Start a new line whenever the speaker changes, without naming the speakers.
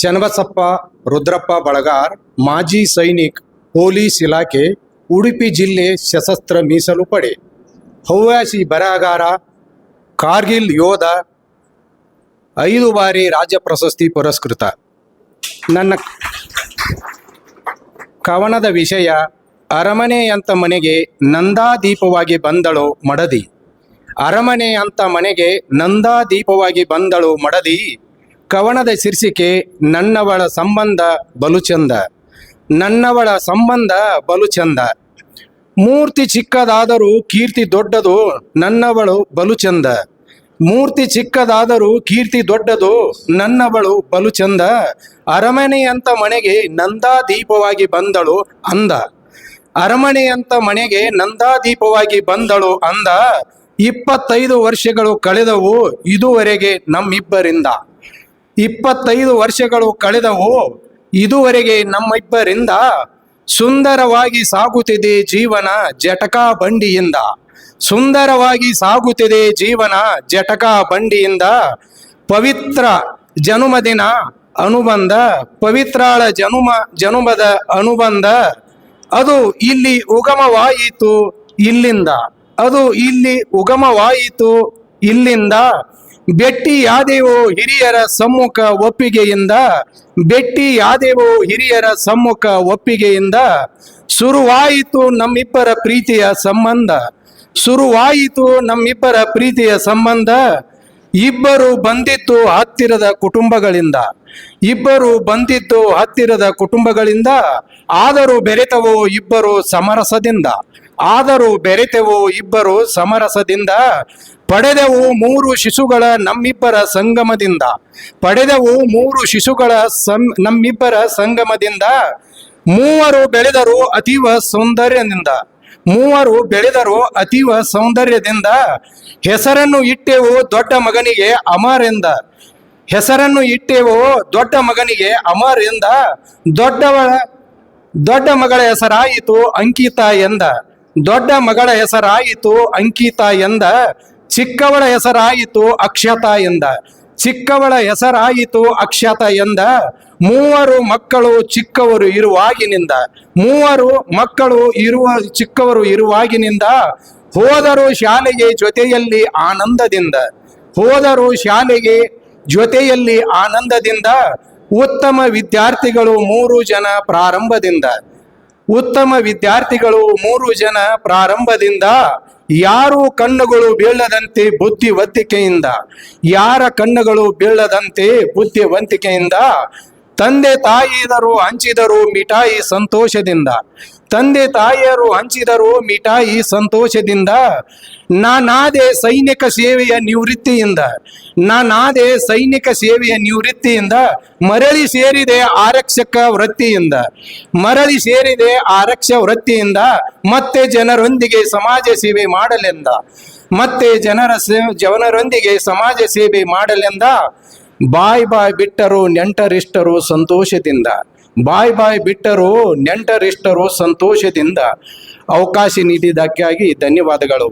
ಚನ್ನಬಸಪ್ಪ ರುದ್ರಪ್ಪ, ಬಳಗಾರ್, ಮಾಜಿ ಸೈನಿಕ್, ಪೊಲೀಸ್ ಇಲಾಖೆ, ಉಡುಪಿ ಜಿಲ್ಲೆ ಸಶಸ್ತ್ರ ಮೀಸಲು ಪಡೆ. ಹವ್ಯಾಸಿ ಬರಹಗಾರ, ಕಾರ್ಗಿಲ್ ಯೋಧ, ಐದು ಬಾರಿ ರಾಜ್ಯ ಪ್ರಶಸ್ತಿ ಪುರಸ್ಕೃತ. ನನ್ನ ಕವನದ ವಿಷಯ, ಅರಮನೆಯಂತ ಮನೆಗೆ ನಂದಾದೀಪವಾಗಿ ಬಂದಳು ಮಡದಿ. ಅರಮನೆ ಅಂತ ಮನೆಗೆ ನಂದಾದೀಪವಾಗಿ ಬಂದಳು ಮಡದಿ. ಕವನದ ಶೀರ್ಷಿಕೆ ನನ್ನವಳ ಸಂಬಂಧ ಬಲು ಚಂದ ನನ್ನವಳ ಸಂಬಂಧ ಬಲು ಚಂದ ಮೂರ್ತಿ ಚಿಕ್ಕದಾದರೂ ಕೀರ್ತಿ ದೊಡ್ಡದು ನನ್ನವಳು ಬಲು ಚಂದ ಮೂರ್ತಿ ಚಿಕ್ಕದಾದರೂ ಕೀರ್ತಿ ದೊಡ್ಡದು ನನ್ನವಳು ಬಲು ಚಂದ ಅರಮನೆಯಂತ ಮನೆಗೆ ನಂದಾ ದೀಪವಾಗಿ ಬಂದಳು ಅಂದ. ಅರಮನೆಯಂತ ಮನೆಗೆ ನಂದಾ ದೀಪವಾಗಿ ಬಂದಳು ಅಂದ. ಇಪ್ಪತ್ತೈದು ವರ್ಷಗಳು ಕಳೆದವು ಇದುವರೆಗೆ ನಮ್ಮಿಬ್ಬರಿಂದ. ಇಪ್ಪತ್ತೈದು ವರ್ಷಗಳು ಕಳೆದವು. ಇದುವರೆಗೆ ನಮ್ಮಿಬ್ಬರಿಂದ ಸುಂದರವಾಗಿ ಸಾಗುತ್ತಿದೆ ಜೀವನ ಜಟಕಾ ಬಂಡಿಯಿಂದ. ಸುಂದರವಾಗಿ ಸಾಗುತ್ತಿದೆ ಜೀವನ ಜಟಕಾ ಬಂಡಿಯಿಂದ. ಪವಿತ್ರ ಜನುಮದಿನ ಅನುಬಂಧ, ಪವಿತ್ರಾಳ ಜನುಮ, ಜನುಮದ ಅನುಬಂಧ. ಅದು ಇಲ್ಲಿ ಉಗಮವಾಯಿತು ಇಲ್ಲಿಂದ. ಅದು ಇಲ್ಲಿ ಉಗಮವಾಯಿತು ಇಲ್ಲಿಂದ. ಭೆಟ್ಟಿಯಾದೆವು ಹಿರಿಯರ ಸಮ್ಮುಖ ಒಪ್ಪಿಗೆಯಿಂದ, ಬೆಟ್ಟಿ ಯಾದೇವು ಹಿರಿಯರ ಸಮ್ಮುಖ ಒಪ್ಪಿಗೆಯಿಂದ ಶುರುವಾಯಿತು ನಮ್ಮಿಬ್ಬರ ಪ್ರೀತಿಯ ಸಂಬಂಧ. ಶುರುವಾಯಿತು ನಮ್ಮಿಬ್ಬರ ಪ್ರೀತಿಯ ಸಂಬಂಧ. ಇಬ್ಬರು ಬಂದಿತ್ತು ಹತ್ತಿರದ ಕುಟುಂಬಗಳಿಂದ. ಇಬ್ಬರು ಬಂದಿತ್ತು ಹತ್ತಿರದ ಕುಟುಂಬಗಳಿಂದ. ಆದರೂ ಬೆರೆತವು ಇಬ್ಬರು ಸಮರಸದಿಂದ. ಆದರೂ ಬೆರೆತೆವು ಇಬ್ಬರು ಸಮರಸದಿಂದ, ಪಡೆದೆವು ಮೂರು ಶಿಶುಗಳ ನಮ್ಮಿಬ್ಬರ ಸಂಗಮದಿಂದ. ಪಡೆದೆವು ಮೂರು ಶಿಶುಗಳ ಸಂ, ನಮ್ಮಿಬ್ಬರ ಸಂಗಮದಿಂದ. ಮೂವರು ಬೆಳೆದರು ಅತೀವ ಸೌಂದರ್ಯದಿಂದ. ಮೂವರು ಬೆಳೆದರು ಅತೀವ ಸೌಂದರ್ಯದಿಂದ. ಹೆಸರನ್ನು ಇಟ್ಟೆವು ದೊಡ್ಡ ಮಗನಿಗೆ ಅಮರೆಂದ. ಹೆಸರನ್ನು ಇಟ್ಟೆವು ದೊಡ್ಡ ಮಗನಿಗೆ ಅಮರ್ ಎಂದ ದೊಡ್ಡವಳ ದೊಡ್ಡ ಮಗಳ ಹೆಸರಾಯಿತು ಅಂಕಿತ ಎಂದ. ದೊಡ್ಡ ಮಗಳ ಹೆಸರಾಯಿತು ಅಂಕಿತ ಎಂದ, ಚಿಕ್ಕವಳ ಹೆಸರಾಯಿತು ಅಕ್ಷತಾ ಎಂದ, ಚಿಕ್ಕವಳ ಹೆಸರಾಯಿತು ಅಕ್ಷತ ಎಂದ, ಮೂವರು ಮಕ್ಕಳು ಚಿಕ್ಕವರು ಇರುವಾಗಿನಿಂದ, ಮೂವರು ಮಕ್ಕಳು ಇರುವ ಚಿಕ್ಕವರು ಇರುವಾಗಿನಿಂದ ಹೋದರು ಶಾಲೆಗೆ ಜೊತೆಯಲ್ಲಿ ಆನಂದದಿಂದ, ಹೋದರು ಶಾಲೆಗೆ ಜೊತೆಯಲ್ಲಿ ಆನಂದದಿಂದ, ಉತ್ತಮ ವಿದ್ಯಾರ್ಥಿಗಳು ಮೂರು ಜನ ಪ್ರಾರಂಭದಿಂದ. ಉತ್ತಮ ವಿದ್ಯಾರ್ಥಿಗಳು ಮೂರು ಜನ ಪ್ರಾರಂಭದಿಂದ ಯಾರು ಕಣ್ಣುಗಳು ಬೀಳದಂತೆ ಬುದ್ಧಿವಂತಿಕೆಯಿಂದ, ಯಾರ ಕಣ್ಣುಗಳು ಬೀಳದಂತೆ ಬುದ್ಧಿವಂತಿಕೆಯಿಂದ, ತಂದೆ ತಾಯಿದರು ಹಂಚಿದರು ಮಿಠಾಯಿ ಸಂತೋಷದಿಂದ ತಂದೆ ತಾಯಿಯರು ಹಂಚಿದರು, ಮಿಠಾಯಿ ಸಂತೋಷದಿಂದ. ನಾನಾದೆ ಸೈನಿಕ ಸೇವೆಯ ನಿವೃತ್ತಿಯಿಂದ, ನಾನಾದೆ ಸೈನಿಕ ಸೇವೆಯ ನಿವೃತ್ತಿಯಿಂದ ಮರಳಿ ಸೇರಿದೆ ಆರಕ್ಷಕ ವೃತ್ತಿಯಿಂದ. ಮರಳಿ ಸೇರಿದೆ ಆರಕ್ಷ ವೃತ್ತಿಯಿಂದ ಮತ್ತೆ ಜನರೊಂದಿಗೆ ಸಮಾಜ ಸೇವೆ ಮಾಡಲೆಂದ. ಮತ್ತೆ ಜನರ ಜವನರೊಂದಿಗೆ ಸಮಾಜ ಸೇವೆ ಮಾಡಲೆಂದ. ಬಾಯ್ ಬಾಯ್ ಬಿಟ್ಟರು ನೆಂಟರಿಷ್ಟರು ಸಂತೋಷದಿಂದ. ಬಾಯ್ ಬಾಯ್ ಬಿಟ್ಟರು ನೆಂಟರಿಷ್ಟರು ಸಂತೋಷದಿಂದ ಅವಕಾಶ ನೀಡಿದ್ದಕ್ಕಾಗಿ ಧನ್ಯವಾದಗಳು.